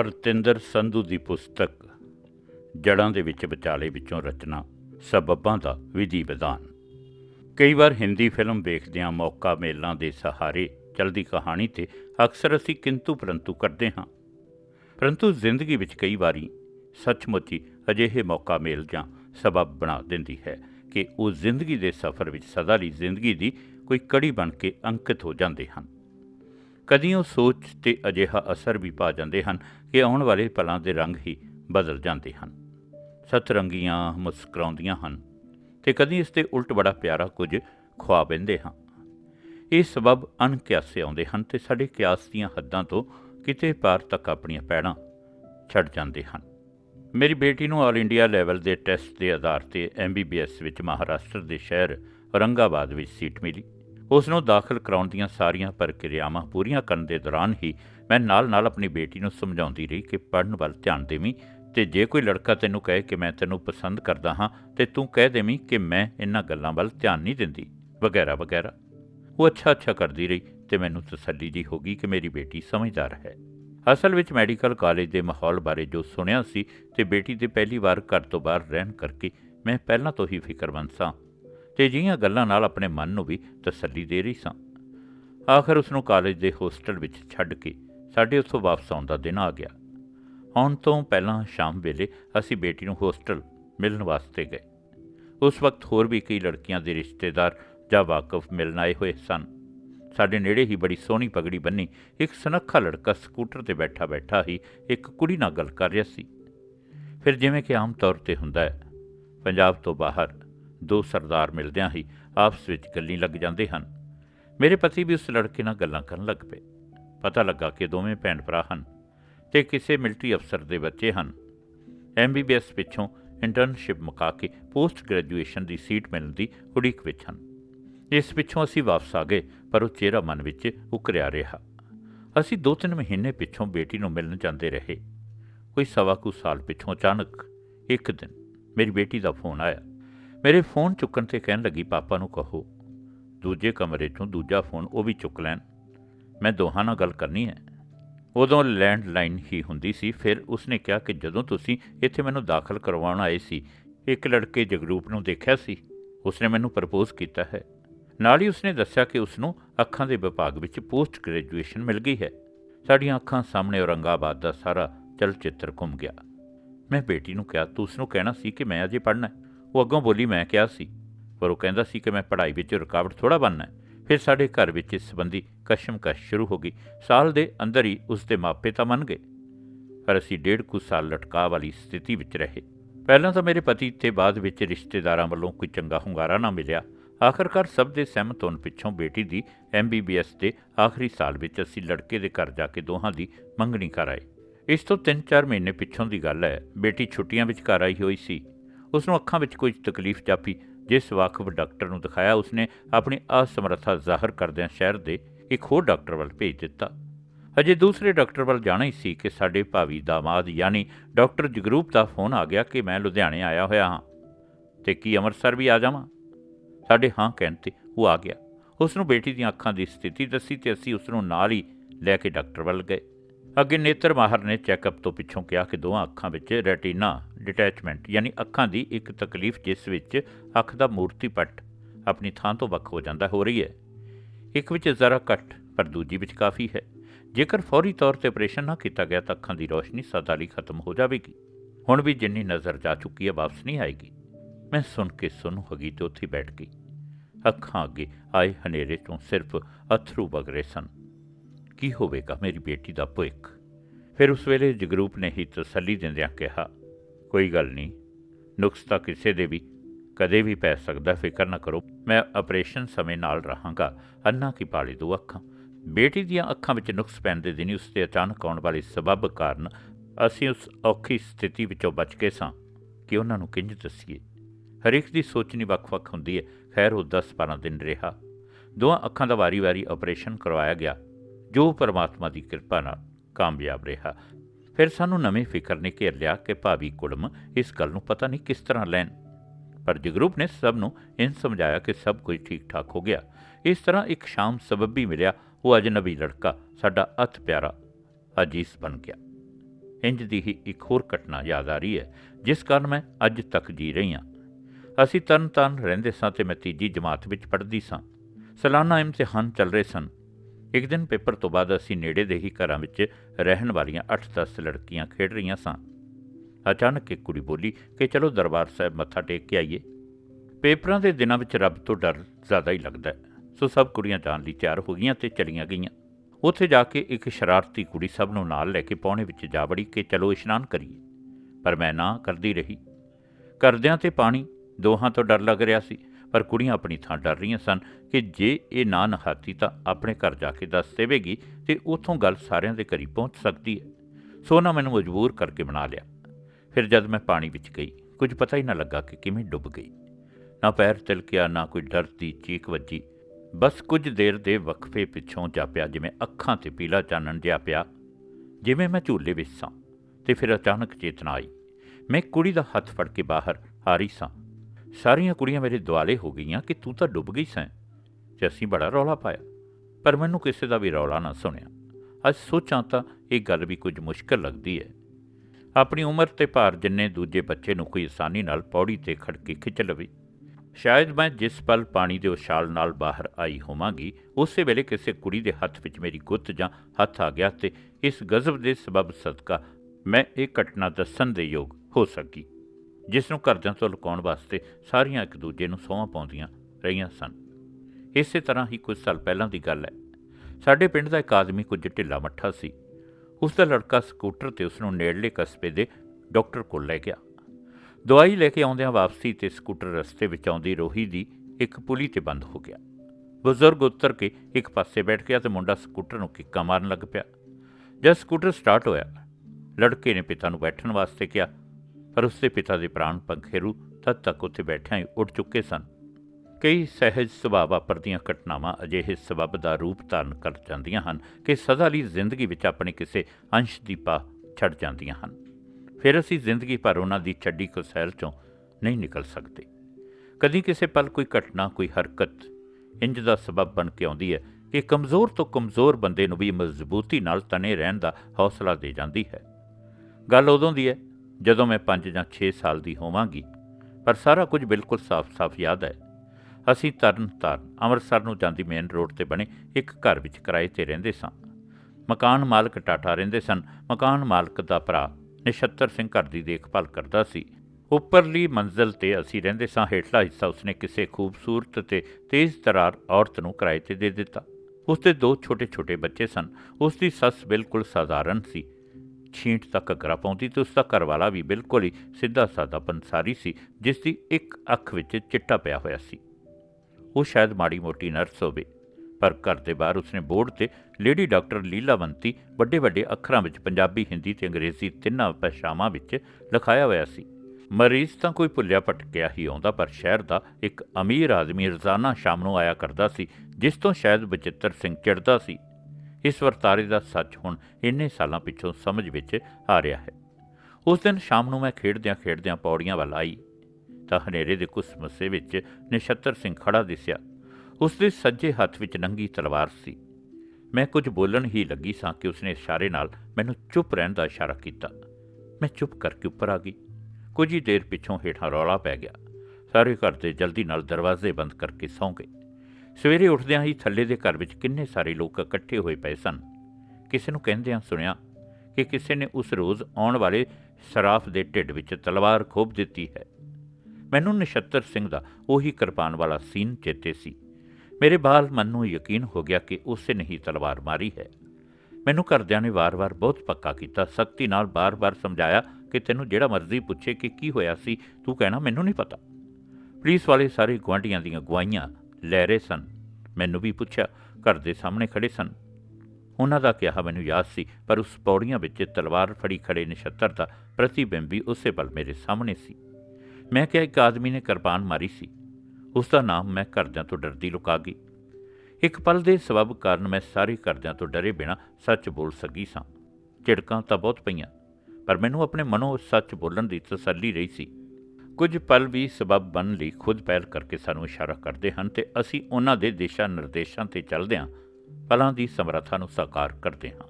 ਅਰਤਿੰਦਰ ਸੰਧੂ ਦੀ ਪੁਸਤਕ, ਜੜਾਂ ਦੇ ਵਿੱਚ ਵਿਚਾਲੇ ਵਿੱਚੋਂ ਰਚਨਾ, ਸਬੱਬਾਂ ਦਾ ਵਿਧੀ ਵਿਧਾਨ। ਕਈ ਵਾਰ ਹਿੰਦੀ ਫਿਲਮ ਵੇਖਦਿਆਂ ਮੌਕਾ ਮੇਲਾਂ ਦੇ ਸਹਾਰੇ ਚਲਦੀ ਕਹਾਣੀ ਤੇ ਅਕਸਰ ਅਸੀਂ ਕਿੰਤੂ ਪਰੰਤੂ ਕਰਦੇ ਹਾਂ। ਪਰੰਤੂ ਜ਼ਿੰਦਗੀ ਵਿੱਚ ਕਈ ਵਾਰੀ ਸੱਚਮੁੱਚ ਅਜਿਹੇ ਮੌਕਾ ਮੇਲ ਜਾਂ ਸਬਬ ਬਣਾ ਦਿੰਦੀ ਹੈ ਕਿ ਉਹ ਜ਼ਿੰਦਗੀ ਦੇ ਸਫ਼ਰ ਵਿੱਚ ਸਦਾ ਲਈ ਜ਼ਿੰਦਗੀ ਦੀ ਕੋਈ ਕੜੀ ਬਣ ਕੇ ਅੰਕਿਤ ਹੋ ਜਾਂਦੇ ਹਨ। ਕਦੀ ਉਹ ਸੋਚ ਤੇ ਅਜਿਹਾ ਅਸਰ ਵੀ ਪਾ ਜਾਂਦੇ ਹਨ ਕਿ ਆਉਣ ਵਾਲੇ ਪਲਾਂ ਦੇ ਰੰਗ ਹੀ ਬਦਲ ਜਾਂਦੇ ਹਨ। ਸਤਰੰਗੀਆਂ ਮੁਸਕਰਾਉਂਦੀਆਂ ਹਨ ਤੇ ਕਦੀ ਇਸ ਦੇ ਉਲਟ ਬੜਾ ਪਿਆਰਾ ਕੁਝ ਖਵਾ ਬੈਂਦੇ ਹਾਂ। ਇਹ ਸਬਬ ਅਣਕਿਆਸੇ ਆਉਂਦੇ ਹਨ ਤੇ ਸਾਡੇ ਕਿਆਸ ਦੀਆਂ ਹੱਦਾਂ ਤੋਂ ਕਿਤੇ ਪਾਰ ਤੱਕ ਆਪਣੀਆਂ ਪੈੜਾਂ ਛੱਡ ਜਾਂਦੇ ਹਨ। ਮੇਰੀ ਬੇਟੀ ਨੂੰ ਆਲ ਇੰਡੀਆ ਲੈਵਲ ਦੇ ਟੈਸਟ ਦੇ ਆਧਾਰ ਤੇ ਐਮਬੀਬੀਐਸ ਵਿੱਚ ਮਹਾਰਾਸ਼ਟਰ ਦੇ ਸ਼ਹਿਰ ਔਰੰਗਾਬਾਦ ਵਿੱਚ ਸੀਟ ਮਿਲੀ। ਉਸ ਨੂੰ ਦਾਖਲ ਕਰਾਉਣ ਦੀਆਂ ਸਾਰੀਆਂ ਪ੍ਰਕਿਰਿਆਵਾਂ ਪੂਰੀਆਂ ਕਰਨ ਦੇ ਦੌਰਾਨ ਹੀ ਮੈਂ ਨਾਲ-ਨਾਲ ਆਪਣੀ ਬੇਟੀ ਨੂੰ ਸਮਝਾਉਂਦੀ ਰਹੀ ਕਿ ਪੜ੍ਹਨ ਵੱਲ ਧਿਆਨ ਦੇਵੀਂ ਤੇ ਜੇ ਕੋਈ ਲੜਕਾ ਤੈਨੂੰ ਕਹੇ ਕਿ ਮੈਂ ਤੈਨੂੰ ਪਸੰਦ ਕਰਦਾ ਹਾਂ, ਤੇ ਤੂੰ ਕਹਿ ਦੇਵੀਂ ਕਿ ਮੈਂ ਇਹਨਾਂ ਗੱਲਾਂ ਵੱਲ ਧਿਆਨ ਨਹੀਂ ਦਿੰਦੀ। ਵਗੈਰਾ ਵਗੈਰਾ। ਉਹ ਅੱਛਾ ਅੱਛਾ ਕਰਦੀ ਰਹੀ ਤੇ ਮੈਨੂੰ ਤਸੱਲੀ ਜੀ ਹੋ ਗਈ ਕਿ ਮੇਰੀ ਬੇਟੀ ਸਮਝਦਾਰ ਹੈ। ਅਸਲ ਵਿੱਚ ਮੈਡੀਕਲ ਕਾਲਜ ਦੇ ਮਾਹੌਲ ਬਾਰੇ ਜੋ ਸੁਣਿਆ ਸੀ ਤੇ ਬੇਟੀ ਦੇ ਪਹਿਲੀ ਵਾਰ ਘਰ ਤੋਂ ਬਾਹਰ ਰਹਿਣ ਕਰਕੇ ਮੈਂ ਪਹਿਲਾਂ ਤੋਂ ਹੀ ਫਿਕਰਮੰਦ ਸਾਂ। ਤੇ ਜਿਹੀਆਂ ਗੱਲਾਂ ਨਾਲ ਆਪਣੇ ਮਨ ਨੂੰ ਵੀ ਤਸੱਲੀ ਦੇ ਰਹੀ ਸਾਂ। ਆਖਰ ਉਸ ਨੂੰ ਕਾਲਜ ਦੇ ਹੋਸਟਲ ਵਿੱਚ ਛੱਡ ਕੇ ਸਾਡੇ ਉੱਥੋਂ ਵਾਪਸ ਆਉਣ ਦਾ ਦਿਨ ਆ ਗਿਆ। ਆਉਣ ਤੋਂ ਪਹਿਲਾਂ ਸ਼ਾਮ ਵੇਲੇ ਅਸੀਂ ਬੇਟੀ ਨੂੰ ਹੋਸਟਲ ਮਿਲਣ ਵਾਸਤੇ ਗਏ। ਉਸ ਵਕਤ ਹੋਰ ਵੀ ਕਈ ਲੜਕੀਆਂ ਦੇ ਰਿਸ਼ਤੇਦਾਰ ਜਾਂ ਵਾਕਫ ਮਿਲਣ ਆਏ ਹੋਏ ਸਨ। ਸਾਡੇ ਨੇੜੇ ਹੀ ਬੜੀ ਸੋਹਣੀ ਪਗੜੀ ਬੰਨੀ ਇੱਕ ਸੁਨੱਖਾ ਲੜਕਾ ਸਕੂਟਰ ਤੇ ਬੈਠਾ ਬੈਠਾ ਹੀ ਇੱਕ ਕੁੜੀ ਨਾਲ ਗੱਲ ਕਰ ਰਿਹਾ ਸੀ। ਫਿਰ ਜਿਵੇਂ ਕਿ ਆਮ ਤੌਰ ਤੇ ਹੁੰਦਾ ਹੈ, ਪੰਜਾਬ ਤੋਂ ਬਾਹਰ ਦੋ ਸਰਦਾਰ ਮਿਲਦਿਆਂ ਹੀ ਆਪਸ ਵਿੱਚ ਗੱਲਾਂ ਲੱਗ ਜਾਂਦੇ ਹਨ। ਮੇਰੇ ਪਤੀ ਵੀ ਉਸ ਲੜਕੇ ਨਾਲ ਗੱਲਾਂ ਕਰਨ ਲੱਗ ਪਏ। ਪਤਾ ਲੱਗਾ ਕਿ ਦੋਵੇਂ ਭੈਣ ਭਰਾ ਹਨ ਤੇ ਕਿਸੇ ਮਿਲਟਰੀ ਅਫਸਰ ਦੇ ਬੱਚੇ ਹਨ। ਐਮਬੀਬੀਐਸ ਪਿੱਛੋਂ ਇੰਟਰਨਸ਼ਿਪ ਮੁਕਾ ਕੇ ਪੋਸਟ ਗ੍ਰੈਜੂਏਸ਼ਨ ਦੀ ਸੀਟ ਮਿਲਣ ਦੀ ਉਡੀਕ ਵਿੱਚ ਹਨ। ਇਸ ਪਿੱਛੋਂ ਅਸੀਂ ਵਾਪਸ ਆ ਗਏ, ਪਰ ਉਹ ਚਿਹਰਾ ਮਨ ਵਿੱਚ ਉਕਰਿਆ ਰਿਹਾ। ਅਸੀਂ ਦੋ ਤਿੰਨ ਮਹੀਨੇ ਪਿੱਛੋਂ ਬੇਟੀ ਨੂੰ ਮਿਲਣ ਜਾਂਦੇ ਰਹੇ। ਕੋਈ ਸਵਾ ਕੁ ਸਾਲ ਪਿੱਛੋਂ ਅਚਾਨਕ ਇੱਕ ਦਿਨ ਮੇਰੀ ਬੇਟੀ ਦਾ ਫੋਨ ਆਇਆ। ਮੇਰੇ ਫੋਨ ਚੁੱਕਣ ਤੇ ਕਹਿਣ ਲੱਗੀ, ਪਾਪਾ ਨੂੰ ਕਹੋ, ਦੂਜੇ ਕਮਰੇ ਚੋਂ ਦੂਜਾ ਫੋਨ ਉਹ ਵੀ ਚੁੱਕ ਲੈਣ। ਮੈਂ ਦੋਹਾਂ ਨਾਲ ਗੱਲ ਕਰਨੀ ਹੈ। ਉਦੋਂ ਲੈਂਡਲਾਈਨ ਹੀ ਹੁੰਦੀ ਸੀ, ਫਿਰ ਉਸਨੇ ਕਿਹਾ ਕਿ ਜਦੋਂ ਤੁਸੀਂ ਇੱਥੇ ਮੈਨੂੰ ਦਾਖਲ ਕਰਵਾਉਣ ਆਏ ਸੀ, ਇੱਕ ਲੜਕੇ ਜਗਰੂਪ ਨੂੰ ਦੇਖਿਆ ਸੀ। ਉਸਨੇ ਮੈਨੂੰ ਪ੍ਰਪੋਜ਼ ਕੀਤਾ ਹੈ। ਨਾਲ ਹੀ ਉਸਨੇ ਦੱਸਿਆ ਕਿ ਉਸ ਨੂੰ ਅੱਖਾਂ ਦੇ ਵਿਭਾਗ ਵਿੱਚ ਪੋਸਟ ਗ੍ਰੈਜੂਏਸ਼ਨ ਮਿਲ ਗਈ ਹੈ। ਸਾਡੀਆਂ ਅੱਖਾਂ ਸਾਹਮਣੇ ਔਰੰਗਾਬਾਦ ਦਾ ਸਾਰਾ ਚਲਚਿੱਤਰ ਘੁੰਮ ਗਿਆ। ਮੈਂ ਬੇਟੀ ਨੂੰ ਕਿਹਾ, ਤੂੰ ਉਸ ਨੂੰ ਕਹਿਣਾ ਸੀ ਕਿ ਮੈਂ ਅਜੇ ਪੜ੍ਹਨਾ ਹੈ। ਉਹ ਅੱਗੋਂ ਬੋਲੀ, ਮੈਂ ਕਿਹਾ ਸੀ, ਪਰ ਉਹ ਕਹਿੰਦਾ ਸੀ ਕਿ ਮੈਂ ਪੜ੍ਹਾਈ ਵਿੱਚ ਰੁਕਾਵਟ ਥੋੜਾ ਬਣਨਾ ਫਿਰ ਸਾਡੇ ਘਰ ਵਿੱਚ ਇਸ ਸੰਬੰਧੀ ਕਸ਼ਮਕਸ਼ ਸ਼ੁਰੂ ਹੋ ਗਈ। ਸਾਲ ਦੇ ਅੰਦਰ ਹੀ ਉਸ ਦੇ ਮਾਪੇ ਤਾਂ ਮੰਨ ਗਏ। ਪਰ ਅਸੀਂ ਡੇਢ ਕੁ ਸਾਲ ਲਟਕਾ ਵਾਲੀ ਸਥਿਤੀ ਵਿੱਚ ਰਹੇ। ਪਹਿਲਾਂ ਤਾਂ ਮੇਰੇ ਪਤੀ ਤੇ ਬਾਅਦ ਵਿੱਚ ਰਿਸ਼ਤੇਦਾਰਾਂ ਵੱਲੋਂ ਕੋਈ ਚੰਗਾ ਹੁੰਗਾਰਾ ਨਾ ਮਿਲਿਆ। ਆਖਰਕਾਰ ਸਭ ਦੇ ਸਹਿਮਤ ਹੋਣ ਪਿੱਛੋਂ ਬੇਟੀ ਦੀ ਐਮਬੀਬੀਐਸ ਦੇ ਆਖਰੀ ਸਾਲ ਵਿੱਚ ਅਸੀਂ ਲੜਕੇ ਦੇ ਘਰ ਜਾ ਕੇ ਦੋਹਾਂ ਦੀ ਮੰਗਣੀ ਕਰ ਆਏ। ਇਸ ਤੋਂ 3-4 ਮਹੀਨੇ ਪਿੱਛੋਂ ਦੀ ਗੱਲ ਹੈ, ਬੇਟੀ ਛੁੱਟੀਆਂ ਵਿੱਚ ਘਰ ਆਈ ਹੋਈ ਸੀ। ਉਸ ਨੂੰ ਅੱਖਾਂ ਵਿੱਚ ਕੋਈ ਤਕਲੀਫ ਜਾਪੀ, ਜਿਸ ਵਾਕਫ ਡਾਕਟਰ ਨੂੰ ਦਿਖਾਇਆ, ਉਸਨੇ ਆਪਣੀ ਅਸਮਰੱਥਾ ਜ਼ਾਹਰ ਕਰਦਿਆਂ ਸ਼ਹਿਰ ਦੇ ਇੱਕ ਹੋਰ ਡਾਕਟਰ ਵੱਲ ਭੇਜ ਦਿੱਤਾ। ਅਜੇ ਦੂਸਰੇ ਡਾਕਟਰ ਵੱਲ ਜਾਣਾ ਹੀ ਸੀ ਕਿ ਸਾਡੇ ਭਾਵੀ ਦਾਮਾਦ, ਯਾਨੀ ਡਾਕਟਰ ਜਗਰੂਪ ਦਾ ਫੋਨ ਆ ਗਿਆ ਕਿ ਮੈਂ ਲੁਧਿਆਣੇ ਆਇਆ ਹੋਇਆ ਹਾਂ। ਤੇ ਕੀ ਅੰਮ੍ਰਿਤਸਰ ਵੀ ਆ ਜਾਵਾਂ? ਸਾਡੇ ਹਾਂ, ਕਹਿਣ ਤੇ ਉਹ ਆ ਗਿਆ। ਉਸ ਨੂੰ ਬੇਟੀ ਦੀਆਂ ਅੱਖਾਂ ਦੀ ਸਥਿਤੀ ਦੱਸੀ ਤੇ ਅਸੀਂ ਉਸ ਨੂੰ ਨਾਲ ਹੀ ਲੈ ਕੇ ਡਾਕਟਰ ਵੱਲ ਗਏ। ਅੱਗੇ ਨੇਤਰ ਮਾਹਰ ਨੇ ਚੈੱਕਅਪ ਤੋਂ ਪਿੱਛੋਂ ਕਿਹਾ ਕਿ ਦੋਹਾਂ ਅੱਖਾਂ ਵਿੱਚ ਰੈਟੀਨਾ ਡਿਟੈਚਮੈਂਟ, ਯਾਨੀ ਅੱਖਾਂ ਦੀ ਇੱਕ ਤਕਲੀਫ ਜਿਸ ਵਿੱਚ ਅੱਖ ਦਾ ਮੂਰਤੀ ਪੱਟ ਆਪਣੀ ਥਾਂ ਤੋਂ ਵੱਖ ਹੋ ਜਾਂਦਾ ਹੋ ਰਹੀ ਹੈ। ਇੱਕ ਵਿੱਚ ਜ਼ਰਾ ਘੱਟ, ਪਰ ਦੂਜੀ ਵਿੱਚ ਕਾਫੀ ਹੈ। ਜੇਕਰ ਫੌਰੀ ਤੌਰ ਤੇ ਆਪਰੇਸ਼ਨ ਨਾ ਕੀਤਾ ਗਿਆ ਤਾਂ ਅੱਖਾਂ ਦੀ ਰੋਸ਼ਨੀ ਸਦਾ ਲਈ ਖਤਮ ਹੋ ਜਾਵੇਗੀ। ਹੁਣ ਵੀ ਜਿੰਨੀ ਨਜ਼ਰ ਜਾ ਚੁੱਕੀ ਹੈ ਵਾਪਸ ਨਹੀਂ ਆਏਗੀ। ਮੈਂ ਸੁਣ ਕੇ ਸੁਣ ਹੋ ਗਈ ਤੇ ਉੱਥੇ ਬੈਠ ਗਈ। ਅੱਖਾਂ ਅੱਗੇ ਆਏ ਹਨੇਰੇ ਤੋਂ ਸਿਰਫ ਅਥਰੂ ਵਗ ਰਹੇ ਸਨ। ਕੀ ਹੋਵੇਗਾ ਮੇਰੀ ਬੇਟੀ ਦਾ ਭਵਿੱਖ? ਫਿਰ ਉਸ ਵੇਲੇ ਜਗਰੂਪ ਨੇ ਹੀ ਤਸੱਲੀ ਦਿੰਦਿਆਂ ਕਿਹਾ, ਕੋਈ ਗੱਲ ਨਹੀਂ, ਨੁਕਸ ਤਾਂ ਕਿਸੇ ਦੇ ਵੀ, ਕਦੇ ਵੀ ਪੈ ਸਕਦਾ, ਫਿਕਰ ਨਾ ਕਰੋ। ਮੈਂ ਆਪਰੇਸ਼ਨ ਸਮੇਂ ਨਾਲ ਰਹਾਂਗਾ, ਅੰਨਾ ਕੀ ਪਾਲੀ ਦੋ ਅੱਖਾਂ। ਬੇਟੀ ਦੀਆਂ ਅੱਖਾਂ ਵਿੱਚ ਨੁਕਸ ਪੈਣ ਦੇ ਦਿਨੀ ਉਸ ਤੇ ਅਚਾਨਕ ਆਉਣ ਵਾਲੀ ਸਬਬ ਕਾਰਨ ਅਸੀਂ ਉਸ ਔਖੀ ਸਥਿਤੀ ਵਿੱਚੋਂ ਬਚ ਕੇ ਸਾਂ, ਕਿ ਉਹਨਾਂ ਨੂੰ ਕਿੰਜ ਦੱਸੀਏ? ਹਰੇਕ ਦੀ ਸੋਚਣੀ ਵੱਖ-ਵੱਖ ਹੁੰਦੀ ਹੈ। ਖੈਰ, ਉਹ 10-12 ਦਿਨ ਰਿਹਾ। ਦੋਹਾਂ ਅੱਖਾਂ ਦਾ ਵਾਰੀ-ਵਾਰੀ ਆਪਰੇਸ਼ਨ ਕਰਵਾਇਆ ਗਿਆ। ਜੋ ਪਰਮਾਤਮਾ ਦੀ ਕਿਰਪਾ ਨਾਲ ਕਾਮਯਾਬ ਰਿਹਾ। ਫਿਰ ਸਾਨੂੰ ਨਵੇਂ ਫਿਕਰ ਨੇ ਘੇਰ ਲਿਆ ਕਿ ਭਾਵੀ ਕੁੜਮ ਇਸ ਗੱਲ ਨੂੰ ਪਤਾ ਨਹੀਂ ਕਿਸ ਤਰ੍ਹਾਂ ਲੈਣ। ਪਰ ਜਗਰੂਪ ਨੇ ਸਭ ਨੂੰ ਇੰਜ ਸਮਝਾਇਆ ਕਿ ਸਭ ਕੁਝ ਠੀਕ ਠਾਕ ਹੋ ਗਿਆ। ਇਸ ਤਰ੍ਹਾਂ ਇੱਕ ਸ਼ਾਮ ਸਬੱਬੀ ਮਿਲਿਆ, ਉਹ ਅਜਨਬੀ ਲੜਕਾ, ਸਾਡਾ ਅਤ ਪਿਆਰਾ ਅਜੀਸ ਬਣ ਗਿਆ। ਇੰਜ ਦੀ ਹੀ ਇੱਕ ਹੋਰ ਘਟਨਾ ਯਾਦ ਆ ਰਹੀ ਹੈ, ਜਿਸ ਕਾਰਨ ਮੈਂ ਅੱਜ ਤੱਕ ਜੀ ਰਹੀ ਹਾਂ। ਅਸੀਂ ਤਰਨ ਤਾਰਨ ਰਹਿੰਦੇ ਸਾਂ ਤੇ ਮੈਂ ਤੀਜੀ ਜਮਾਤ ਵਿੱਚ ਪੜ੍ਹਦੀ ਸਾਂ। ਸਾਲਾਨਾ ਇਮਤਿਹਾਨ ਚੱਲ ਰਹੇ ਸਨ। ਇੱਕ ਦਿਨ ਪੇਪਰ ਤੋਂ ਬਾਅਦ ਅਸੀਂ ਨੇੜੇ ਦੇ ਹੀ ਘਰਾਂ ਵਿੱਚ ਰਹਿਣ ਵਾਲੀਆਂ 8-10 ਲੜਕੀਆਂ ਖੇਡ ਰਹੀਆਂ ਸਾਂ। ਅਚਾਨਕ ਇੱਕ ਕੁੜੀ ਬੋਲੀ ਕਿ ਚਲੋ ਦਰਬਾਰ ਸਾਹਿਬ ਮੱਥਾ ਟੇਕ ਕੇ ਆਈਏ। ਪੇਪਰਾਂ ਦੇ ਦਿਨਾਂ ਵਿੱਚ ਰੱਬ ਤੋਂ ਡਰ ਜ਼ਿਆਦਾ ਹੀ ਲੱਗਦਾ ਸੋ ਸਭ ਕੁੜੀਆਂ ਜਾਣ ਲਈ ਤਿਆਰ ਹੋ ਗਈਆਂ ਤੇ ਚਲੀਆਂ ਗਈਆਂ। ਉੱਥੇ ਜਾ ਕੇ ਇੱਕ ਸ਼ਰਾਰਤੀ ਕੁੜੀ ਸਭ ਨੂੰ ਨਾਲ ਲੈ ਕੇ ਪੌਣੇ ਵਿੱਚ ਜਾ ਵੜੀ ਕਿ ਚਲੋ ਇਸ਼ਨਾਨ ਕਰੀਏ। ਪਰ ਮੈਂ ਨਾ ਕਰਦੀ ਰਹੀ। ਕਰਦਿਆਂ ਤੇ ਪਾਣੀ ਦੋਹਾਂ ਤੋਂ ਡਰ ਲੱਗ ਰਿਹਾ ਸੀ। ਪਰ ਕੁੜੀਆਂ ਆਪਣੀ ਥਾਂ ਡਰ ਰਹੀਆਂ ਸਨ ਕਿ ਜੇ ਇਹ ਨਾ ਨਹਾਤੀ ਤਾਂ ਆਪਣੇ ਘਰ ਜਾ ਕੇ ਦੱਸ ਦੇਵੇਗੀ ਤੇ ਉੱਥੋਂ ਗੱਲ ਸਾਰਿਆਂ ਦੇ ਘਰੀ ਪਹੁੰਚ ਸਕਦੀ ਹੈ। ਸੋ ਨਾ ਮੈਨੂੰ ਮਜਬੂਰ ਕਰਕੇ ਬਣਾ ਲਿਆ। ਫਿਰ ਜਦ ਮੈਂ ਪਾਣੀ ਵਿੱਚ ਗਈ, ਕੁਝ ਪਤਾ ਹੀ ਨਾ ਲੱਗਾ ਕਿ ਕਿਵੇਂ ਡੁੱਬ ਗਈ। ਨਾ ਪੈਰ ਤਿਲਕਿਆ, ਨਾ ਕੋਈ ਡਰ ਦੀ ਚੀਕ ਵੱਜੀ। ਬਸ ਕੁਝ ਦੇਰ ਦੇ ਵਕਫੇ ਪਿੱਛੋਂ ਜਾਪਿਆ ਜਿਵੇਂ ਅੱਖਾਂ ਤੇ ਪੀਲਾ ਚਾਨਣ ਜਿਹਾ ਪਿਆ। ਜਿਵੇਂ ਮੈਂ ਝੂਲੇ ਵਿੱਚ ਸਾਂ ਤੇ ਫਿਰ ਅਚਾਨਕ ਚੇਤਨਾ ਆਈ। ਮੈਂ ਕੁੜੀ ਦਾ ਹੱਥ ਫੜ ਕੇ ਬਾਹਰ ਆ ਰਹੀ ਸਾਂ। ਸਾਰੀਆਂ ਕੁੜੀਆਂ ਮੇਰੇ ਦੁਆਲੇ ਹੋ ਗਈਆਂ ਕਿ ਤੂੰ ਤਾਂ ਡੁੱਬ ਗਈ ਸੈਂ। ਤੇ ਅਸੀਂ ਬੜਾ ਰੌਲਾ ਪਾਇਆ, ਪਰ ਮੈਨੂੰ ਕਿਸੇ ਦਾ ਵੀ ਰੌਲਾ ਨਾ ਸੁਣਿਆ। ਅੱਜ ਸੋਚਾਂ ਤਾਂ ਇਹ ਗੱਲ ਵੀ ਕੁਝ ਮੁਸ਼ਕਲ ਲੱਗਦੀ ਹੈ ਆਪਣੀ ਉਮਰ ਤੇ ਭਾਰ ਜਿੰਨੇ ਦੂਜੇ ਬੱਚੇ ਨੂੰ ਕੋਈ ਆਸਾਨੀ ਨਾਲ ਪੌੜੀ ਤੇ ਖੜ ਕੇ ਖਿੱਚ ਲਵੇ। ਸ਼ਾਇਦ ਮੈਂ ਜਿਸ ਪਲ ਪਾਣੀ ਦੇ ਉਛਾਲ ਨਾਲ ਬਾਹਰ ਆਈ ਹੋਵਾਂਗੀ, ਉਸੇ ਵੇਲੇ ਕਿਸੇ ਕੁੜੀ ਦੇ ਹੱਥ ਵਿੱਚ ਮੇਰੀ ਗੁੱਤ ਜਾਂ ਹੱਥ ਆ ਗਿਆ ਤੇ ਇਸ ਗਜ਼ਬ ਦੇ ਸਬਬ ਸਦਕਾ ਮੈਂ ਇਹ ਘਟਨਾ ਦੱਸਣ ਦੇ ਯੋਗ ਹੋ ਸਕੀ। ਜਿਸ ਨੂੰ ਘਰਦਿਆਂ ਤੋਂ ਲੁਕਾਉਣ ਵਾਸਤੇ ਸਾਰੀਆਂ ਇੱਕ ਦੂਜੇ ਨੂੰ ਸੌਂਹਾਂ ਪਾਉਂਦੀਆਂ ਰਹੀਆਂ ਸਨ। ਇਸੇ ਤਰ੍ਹਾਂ ਹੀ ਕੁਝ ਸਾਲ ਪਹਿਲਾਂ ਦੀ ਗੱਲ ਹੈ। ਸਾਡੇ ਪਿੰਡ ਦਾ ਇੱਕ ਆਦਮੀ ਕੁਝ ਢਿੱਲਾ ਮੱਠਾ ਸੀ। ਉਸ ਦਾ ਲੜਕਾ ਸਕੂਟਰ ਤੇ ਉਸ ਨੂੰ ਨੇੜਲੇ ਕਸਬੇ ਦੇ ਡਾਕਟਰ ਕੋਲ ਲੈ ਗਿਆ। ਦਵਾਈ ਲੈ ਕੇ ਆਉਂਦਿਆਂ ਵਾਪਸੀ ਤੇ ਸਕੂਟਰ ਰਸਤੇ ਵਿੱਚ ਆਉਂਦੀ ਰੋਹੀ ਦੀ ਇੱਕ ਪੁਲੀ ਤੇ ਬੰਦ ਹੋ ਗਿਆ। ਬਜ਼ੁਰਗ ਉੱਤਰ ਕੇ ਇੱਕ ਪਾਸੇ ਬੈਠ ਗਿਆ ਤੇ ਮੁੰਡਾ ਸਕੂਟਰ ਨੂੰ ਕਿੱਕਾ ਮਾਰਨ ਲੱਗ ਪਿਆ। ਜਦ ਸਕੂਟਰ ਸਟਾਰਟ ਹੋਇਆ, ਲੜਕੇ ਨੇ ਪਿਤਾ ਨੂੰ ਬੈਠਣ ਵਾਸਤੇ ਕਿਹਾ ਪਰ ਉਸਦੇ ਪਿਤਾ ਦੇ ਪ੍ਰਾਣ ਪੰਖੇਰੂ ਤਦ ਤੱਕ ਉੱਥੇ ਬੈਠਿਆਂ ਹੀ ਉੱਡ ਚੁੱਕੇ ਸਨ। ਕਈ ਸਹਿਜ ਸੁਭਾਅ ਵਾਪਰਦੀਆਂ ਘਟਨਾਵਾਂ ਅਜਿਹੇ ਸਬਬ ਦਾ ਰੂਪ ਧਾਰਨ ਕਰ ਜਾਂਦੀਆਂ ਹਨ ਕਿ ਸਦਾ ਲਈ ਜ਼ਿੰਦਗੀ ਵਿੱਚ ਆਪਣੇ ਕਿਸੇ ਅੰਸ਼ ਦੀ ਪਾ ਛੱਡ ਜਾਂਦੀਆਂ ਹਨ। ਫਿਰ ਅਸੀਂ ਜ਼ਿੰਦਗੀ ਭਰ ਉਹਨਾਂ ਦੀ ਛੱਡੀ ਕੁਸੈਲ ਚੋਂ ਨਹੀਂ ਨਿਕਲ ਸਕਦੇ। ਕਦੀ ਕਿਸੇ ਪਲ ਕੋਈ ਘਟਨਾ, ਕੋਈ ਹਰਕਤ ਇੰਜ ਦਾ ਸਬਬ ਬਣ ਕੇ ਆਉਂਦੀ ਹੈ ਕਿ ਕਮਜ਼ੋਰ ਤੋਂ ਕਮਜ਼ੋਰ ਬੰਦੇ ਨੂੰ ਵੀ ਮਜ਼ਬੂਤੀ ਨਾਲ ਤਣੇ ਰਹਿਣ ਦਾ ਹੌਸਲਾ ਦੇ ਜਾਂਦੀ ਹੈ। ਗੱਲ ਉਦੋਂ ਦੀ ਹੈ ਜਦੋਂ ਮੈਂ 5 ਜਾਂ 6 ਸਾਲ ਦੀ ਹੋਵਾਂਗੀ, ਪਰ ਸਾਰਾ ਕੁਝ ਬਿਲਕੁਲ ਸਾਫ਼-ਸਾਫ਼ ਯਾਦ ਹੈ। ਅਸੀਂ ਤਰਨ ਤਾਰਨ ਅੰਮ੍ਰਿਤਸਰ ਨੂੰ ਜਾਂਦੀ ਮੇਨ ਰੋਡ ਤੇ ਬਣੇ ਇੱਕ ਘਰ ਵਿੱਚ ਕਿਰਾਏ ਤੇ ਰਹਿੰਦੇ ਸਾਂ। ਮਕਾਨ ਮਾਲਕ ਟਾਟਾ ਰਹਿੰਦੇ ਸਨ। ਮਕਾਨ ਮਾਲਕ ਦਾ ਭਰਾ ਨਿਸ਼ਤਰ ਸਿੰਘ ਘਰ ਦੀ ਦੇਖਭਾਲ ਕਰਦਾ ਸੀ। ਉੱਪਰਲੀ ਮੰਜ਼ਲ ਤੇ ਅਸੀਂ ਰਹਿੰਦੇ ਸਾਂ। ਹੇਠਲਾ ਹਿੱਸਾ ਉਸਨੇ ਕਿਸੇ ਖੂਬਸੂਰਤ ਤੇ ਤੇਜ਼ ਤਰਾਰ ਔਰਤ ਨੂੰ ਕਿਰਾਏ ਤੇ ਦੇ ਦਿੱਤਾ। ਉਸਦੇ ਦੋ ਛੋਟੇ-ਛੋਟੇ ਬੱਚੇ ਸਨ। ਉਸ ਦੀ ਸੱਸ ਬਿਲਕੁਲ ਸਾਧਾਰਨ ਸੀ। ਛੀਂਟ ਤੱਕ ਘੱਗਰਾ ਪਾਉਂਦੀ ਤੇ ਉਸ ਦਾ ਘਰਵਾਲਾ ਵੀ ਬਿਲਕੁਲ ਹੀ ਸਿੱਧਾ ਸਾਦਾ ਪੰਸਾਰੀ ਸੀ, ਜਿਸ ਦੀ ਇੱਕ ਅੱਖ ਵਿੱਚ ਚਿੱਟਾ ਪਿਆ ਹੋਇਆ ਸੀ। ਉਹ ਸ਼ਾਇਦ ਮਾੜੀ ਮੋਟੀ ਨਰਸ ਹੋਵੇ, ਪਰ ਘਰ ਦੇ ਬਾਹਰ ਉਸਨੇ ਬੋਰਡ ਤੇ ਲੇਡੀ ਡਾਕਟਰ ਲੀਲਾਵੰਤੀ ਵੱਡੇ ਵੱਡੇ ਅੱਖਰਾਂ ਵਿੱਚ ਪੰਜਾਬੀ, ਹਿੰਦੀ ਤੇ ਅੰਗਰੇਜ਼ੀ ਤਿੰਨਾਂ ਭਾਸ਼ਾਵਾਂ ਵਿੱਚ ਲਿਖਾਇਆ ਹੋਇਆ ਸੀ। ਮਰੀਜ਼ ਤਾਂ ਕੋਈ ਭੁੱਲਿਆ ਭਟਕਿਆ ਹੀ ਆਉਂਦਾ, ਪਰ ਸ਼ਹਿਰ ਦਾ ਇੱਕ ਅਮੀਰ ਆਦਮੀ ਰੋਜ਼ਾਨਾ ਸ਼ਾਮ ਨੂੰ ਆਇਆ ਕਰਦਾ ਸੀ, ਜਿਸ ਤੋਂ ਸ਼ਾਇਦ ਬਚਿੱਤਰ ਸਿੰਘ ਚਿੜਦਾ ਸੀ। ਇਸ ਵਰਤਾਰੇ ਦਾ ਸੱਚ ਹੁਣ ਇੰਨੇ ਸਾਲਾਂ ਪਿੱਛੋਂ ਸਮਝ ਵਿੱਚ ਆ ਰਿਹਾ ਹੈ। ਉਸ ਦਿਨ ਸ਼ਾਮ ਨੂੰ ਮੈਂ ਖੇਡਦਿਆਂ ਖੇਡਦਿਆਂ ਪੌੜੀਆਂ ਵੱਲ ਆਈ, ਤਾਂ ਹਨੇਰੇ ਦੇ ਕੁਸ ਮੱਸੇ ਵਿੱਚ ਨਿਸ਼ਤਰ ਸਿੰਘ ਖੜਾ ਦਿਸਿਆ। ਉਸ ਦੇ ਸੱਜੇ ਹੱਥ ਵਿੱਚ ਨੰਗੀ ਤਲਵਾਰ ਸੀ। ਮੈਂ ਕੁਝ ਬੋਲਣ ਹੀ ਲੱਗੀ ਸਾਂ ਕਿ ਉਸਨੇ ਇਸ਼ਾਰੇ ਨਾਲ ਮੈਨੂੰ ਚੁੱਪ ਰਹਿਣ ਦਾ ਇਸ਼ਾਰਾ ਕੀਤਾ। ਮੈਂ ਚੁੱਪ ਕਰਕੇ ਉੱਪਰ ਆ ਗਈ। ਕੁਝ ਹੀ ਦੇਰ ਪਿੱਛੋਂ ਹੇਠਾਂ ਰੌਲਾ ਪੈ ਗਿਆ। ਸਾਰੇ ਘਰ ਦੇ ਜਲਦੀ ਨਾਲ ਦਰਵਾਜ਼ੇ ਬੰਦ ਕਰਕੇ ਸੌਂ ਗਏ। ਸਵੇਰੇ ਉੱਠਦਿਆਂ ਹੀ ਥੱਲੇ ਦੇ ਘਰ ਵਿੱਚ ਕਿੰਨੇ ਸਾਰੇ ਲੋਕ ਇਕੱਠੇ ਹੋਏ ਪਏ ਸਨ। ਕਿਸੇ ਨੂੰ ਕਹਿੰਦਿਆਂ ਸੁਣਿਆ ਕਿ ਕਿਸੇ ਨੇ ਉਸ ਰੋਜ਼ ਆਉਣ ਵਾਲੇ ਸਰਾਫ ਦੇ ਢਿੱਡ ਵਿੱਚ ਤਲਵਾਰ ਖੋਪ ਦਿੱਤੀ ਹੈ। ਮੈਨੂੰ ਨਛੱਤਰ ਸਿੰਘ ਦਾ ਉਹੀ ਕਿਰਪਾਨ ਵਾਲਾ ਸੀਨ ਚੇਤੇ ਸੀ। ਮੇਰੇ ਬਾਲ ਮਨ ਨੂੰ ਯਕੀਨ ਹੋ ਗਿਆ ਕਿ ਉਸੇ ਨੇ ਹੀ ਤਲਵਾਰ ਮਾਰੀ ਹੈ। ਮੈਨੂੰ ਘਰਦਿਆਂ ਨੇ ਵਾਰ-ਵਾਰ ਬਹੁਤ ਪੱਕਾ ਕੀਤਾ, ਸਖਤੀ ਨਾਲ ਬਾਰ-ਬਾਰ ਸਮਝਾਇਆ ਕਿ ਤੈਨੂੰ ਜਿਹੜਾ ਮਰਜ਼ੀ ਪੁੱਛੇ ਕਿ ਕੀ ਹੋਇਆ ਸੀ, ਤੂੰ ਕਹਿਣਾ ਮੈਨੂੰ ਨਹੀਂ ਪਤਾ। ਪੁਲਿਸ ਵਾਲੇ ਸਾਰੇ ਗੁਆਂਢੀਆਂ ਦੀਆਂ ਗਵਾਹੀਆਂ ਲੈ ਰਹੇ ਸਨ। ਮੈਨੂੰ ਵੀ ਪੁੱਛਿਆ, ਘਰ ਦੇ ਸਾਹਮਣੇ ਖੜੇ ਸਨ। ਉਹਨਾਂ ਦਾ ਕਿਹਾ, ਮੈਨੂੰ ਯਾਦ ਸੀ, ਪਰ ਉਸ ਪੌੜੀਆਂ ਵਿੱਚ ਤਲਵਾਰ ਫੜੀ ਖੜੇ ਨਛੱਤਰ ਦਾ ਪ੍ਰਤੀਬਿੰਬ ਵੀ ਉਸੇ ਪਲ ਮੇਰੇ ਸਾਹਮਣੇ ਸੀ। ਮੈਂ ਕਿਹਾ, ਇੱਕ ਆਦਮੀ ਨੇ ਕਿਰਪਾਨ ਮਾਰੀ ਸੀ। ਉਸ ਦਾ ਨਾਮ ਮੈਂ ਘਰਦਿਆਂ ਤੋਂ ਡਰਦੀ ਲੁਕਾ ਗਈ। ਇੱਕ ਪਲ ਦੇ ਸਬਬ ਕਾਰਨ ਮੈਂ ਸਾਰੇ ਘਰਦਿਆਂ ਤੋਂ ਡਰੇ ਬਿਨਾ ਸੱਚ ਬੋਲ ਸਕੀ ਸਾਂ। ਝਿੜਕਾਂ ਤਾਂ ਬਹੁਤ ਪਈਆਂ, ਪਰ ਮੈਨੂੰ ਆਪਣੇ ਮਨੋਂ ਸੱਚ ਬੋਲਣ ਦੀ ਤਸੱਲੀ ਰਹੀ ਸੀ। ਕੁਝ ਪਲ ਵੀ ਸਬਬ ਬਣ ਲਈ ਖੁਦ ਪਹਿਲ ਕਰਕੇ ਸਾਨੂੰ ਇਸ਼ਾਰਾ ਕਰਦੇ ਹਨ ਤੇ ਅਸੀਂ ਉਹਨਾਂ ਦੇ ਦਿਸ਼ਾ ਨਿਰਦੇਸ਼ਾਂ ਤੇ ਚੱਲਦੇ ਹਾਂ ਪਲਾਂ ਦੀ ਸਮਰੱਥਾ ਨੂੰ ਸਾਕਾਰ ਕਰਦੇ ਹਾਂ।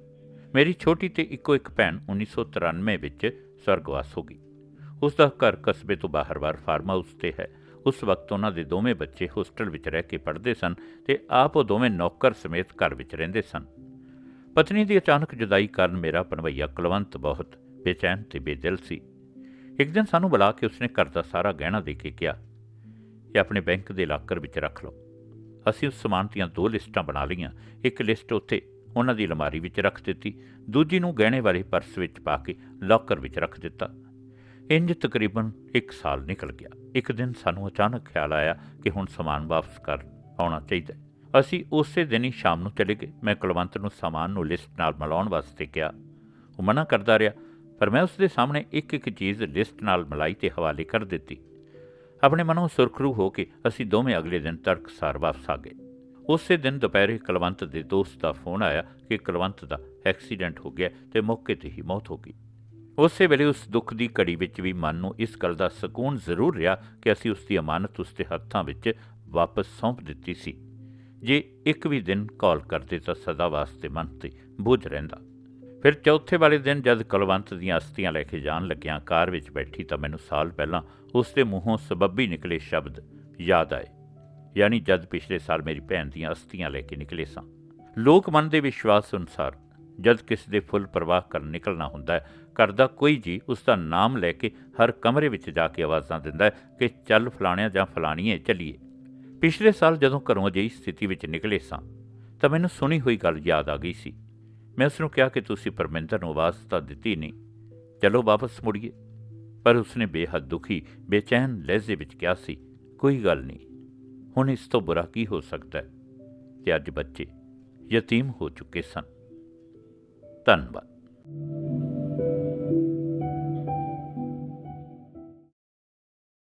ਮੇਰੀ ਛੋਟੀ ਤੇ ਇੱਕੋ ਇੱਕ ਭੈਣ 1993 ਵਿੱਚ ਸਵਰਗਵਾਸ ਹੋ ਗਈ। ਉਸ ਦਾ ਘਰ ਕਸਬੇ ਤੋਂ ਬਾਹਰ-ਬਾਹਰ ਫਾਰਮ ਹਾਊਸ ਤੇ ਹੈ। ਉਸ ਵਕਤ ਉਹਨਾਂ ਦੇ ਦੋਵੇਂ ਬੱਚੇ ਹੋਸਟਲ ਵਿੱਚ ਰਹਿ ਕੇ ਪੜ੍ਹਦੇ ਸਨ ਤੇ ਆਪ ਉਹ ਦੋਵੇਂ ਨੌਕਰ ਸਮੇਤ ਘਰ ਵਿੱਚ ਰਹਿੰਦੇ ਸਨ। ਪਤਨੀ ਦੀ ਅਚਾਨਕ ਜੁਦਾਈ ਕਾਰਨ ਮੇਰਾ ਪਨਵਈਆ ਕੁਲਵੰਤ ਬਹੁਤ ਬੇਚੈਨ ਤੇ ਬੇਦਿਲ ਸੀ। ਇੱਕ ਦਿਨ ਸਾਨੂੰ ਬੁਲਾ ਕੇ ਉਸਨੇ ਘਰ ਦਾ ਸਾਰਾ ਗਹਿਣਾ ਦੇ ਕੇ ਕਿਹਾ ਇਹ ਆਪਣੇ ਬੈਂਕ ਦੇ ਲਾਕਰ ਵਿੱਚ ਰੱਖ ਲਓ। ਅਸੀਂ ਉਸ ਸਮਾਨ ਦੀਆਂ ਦੋ ਲਿਸਟਾਂ ਬਣਾ ਲਈਆਂ। ਇੱਕ ਲਿਸਟ ਉੱਥੇ ਉਹਨਾਂ ਦੀ ਅਲਮਾਰੀ ਵਿੱਚ ਰੱਖ ਦਿੱਤੀ। ਦੂਜੀ ਨੂੰ ਗਹਿਣੇ ਵਾਲੇ ਪਰਸ ਵਿੱਚ ਪਾ ਕੇ ਲਾਕਰ ਵਿੱਚ ਰੱਖ ਦਿੱਤਾ। ਇੰਜ ਤਕਰੀਬਨ 1 ਸਾਲ ਨਿਕਲ ਗਿਆ। ਇੱਕ ਦਿਨ ਸਾਨੂੰ ਅਚਾਨਕ ਖਿਆਲ ਆਇਆ ਕਿ ਹੁਣ ਸਮਾਨ ਵਾਪਸ ਕਰ ਆਉਣਾ ਚਾਹੀਦਾ ਅਸੀਂ ਉਸੇ ਦਿਨ ਹੀ ਸ਼ਾਮ ਨੂੰ ਚਲੇ ਗਏ। ਮੈਂ ਕੁਲਵੰਤ ਨੂੰ ਸਮਾਨ ਨੂੰ ਲਿਸਟ ਨਾਲ ਮਿਲਾਉਣ ਵਾਸਤੇ ਕਿਹਾ। ਉਹ ਮਨਾ ਕਰਦਾ ਰਿਹਾ। ਪਰ ਮੈਂ ਉਸ ਦੇ ਸਾਹਮਣੇ ਇੱਕ ਇੱਕ ਚੀਜ਼ ਲਿਸਟ ਨਾਲ ਮਿਲਾਈ ਤੇ ਹਵਾਲੇ ਕਰ ਦਿੱਤੀ। ਆਪਣੇ ਮਨੋਂ ਸੁਰਖਰੂ ਹੋ ਕੇ ਅਸੀਂ ਦੋਵੇਂ ਅਗਲੇ ਦਿਨ ਤੜਕਸਾਰ ਵਾਪਸ ਆ ਗਏ। ਉਸੇ ਦਿਨ ਦੁਪਹਿਰੇ ਕੁਲਵੰਤ ਦੇ ਦੋਸਤ ਦਾ ਫੋਨ ਆਇਆ ਕਿ ਕੁਲਵੰਤ ਦਾ ਐਕਸੀਡੈਂਟ ਹੋ ਗਿਆ ਤੇ ਮੌਕੇ ਤੇ ਹੀ ਮੌਤ ਹੋ ਗਈ। ਉਸੇ ਵੇਲੇ ਉਸ ਦੁੱਖ ਦੀ ਘੜੀ ਵਿੱਚ ਵੀ ਮਨ ਨੂੰ ਇਸ ਗੱਲ ਦਾ ਸਕੂਨ ਜ਼ਰੂਰ ਰਿਹਾ ਕਿ ਅਸੀਂ ਉਸ ਦੀ ਅਮਾਨਤ ਉਸ ਦੇ ਹੱਥਾਂ ਵਿੱਚ ਵਾਪਸ ਸੌਂਪ ਦਿੱਤੀ ਸੀ। ਜੇ ਇੱਕ ਵੀ ਦਿਨ ਕਾਲ ਕਰਦੇ ਤਾਂ ਸਦਾ ਵਾਸਤੇ ਮਨ ਤੇ ਬੋਝ ਰਹਿੰਦਾ। ਫਿਰ ਚੌਥੇ ਵਾਲੇ ਦਿਨ ਜਦ ਕੁਲਵੰਤ ਦੀਆਂ ਅਸਥੀਆਂ ਲੈ ਕੇ ਜਾਣ ਲੱਗਿਆਂ ਕਾਰ ਵਿੱਚ ਬੈਠੀ ਤਾਂ ਮੈਨੂੰ ਸਾਲ ਪਹਿਲਾਂ ਉਸ ਦੇ ਮੂੰਹੋਂ ਸਬੱਬੀ ਨਿਕਲੇ ਸ਼ਬਦ ਯਾਦ ਆਏ, ਯਾਨੀ ਜਦ ਪਿਛਲੇ ਸਾਲ ਮੇਰੀ ਭੈਣ ਦੀਆਂ ਅਸਥੀਆਂ ਲੈ ਕੇ ਨਿਕਲੇ ਸਾਂ। ਲੋਕ ਮਨ ਦੇ ਵਿਸ਼ਵਾਸ ਅਨੁਸਾਰ ਜਦ ਕਿਸੇ ਦੇ ਫੁੱਲ ਪ੍ਰਵਾਹ ਕਰਨ ਨਿਕਲਣਾ ਹੁੰਦਾ ਹੈ ਕਰਦਾ ਕੋਈ ਜੀ ਉਸ ਦਾ ਨਾਮ ਲੈ ਕੇ ਹਰ ਕਮਰੇ ਵਿੱਚ ਜਾ ਕੇ ਆਵਾਜ਼ਾਂ ਦਿੰਦਾ ਹੈ ਕਿ ਚੱਲ ਫਲਾਣਿਆਂ ਜਾਂ ਫਲਾਣੀਏ ਚੱਲੀਏ। ਪਿਛਲੇ ਸਾਲ ਜਦੋਂ ਘਰੋਂ ਅਜਿਹੀ ਸਥਿਤੀ ਵਿੱਚ ਨਿਕਲੇ ਸਾਂ ਤਾਂ ਮੈਨੂੰ ਸੁਣੀ ਹੋਈ ਗੱਲ ਯਾਦ ਆ ਗਈ ਸੀ। ਮੈਂ ਉਸ ਨੂੰ ਕਿਹਾ ਕਿ ਤੁਸੀਂ ਪਰਮਿੰਦਰ ਨੂੰ ਆਵਾਜ਼ ਤਾਂ ਦਿੱਤੀ ਨਹੀਂ। ਚਲੋ ਵਾਪਸ ਮੁੜੀਏ। ਪਰ ਉਸਨੇ ਬੇਹੱਦ ਦੁਖੀ, ਬੇਚੈਨ ਲਹਿਜ਼ੇ ਵਿੱਚ ਕਿਹਾ ਸੀ, ਕੋਈ ਗੱਲ ਨਹੀਂ। ਹੁਣ ਇਸ ਤੋਂ ਬੁਰਾ ਕੀ ਹੋ ਸਕਦਾ ਹੈ? ਕਿ ਅੱਜ ਬੱਚੇ ਯਤੀਮ ਹੋ ਚੁੱਕੇ ਸਨ। ਧੰਨਵਾਦ।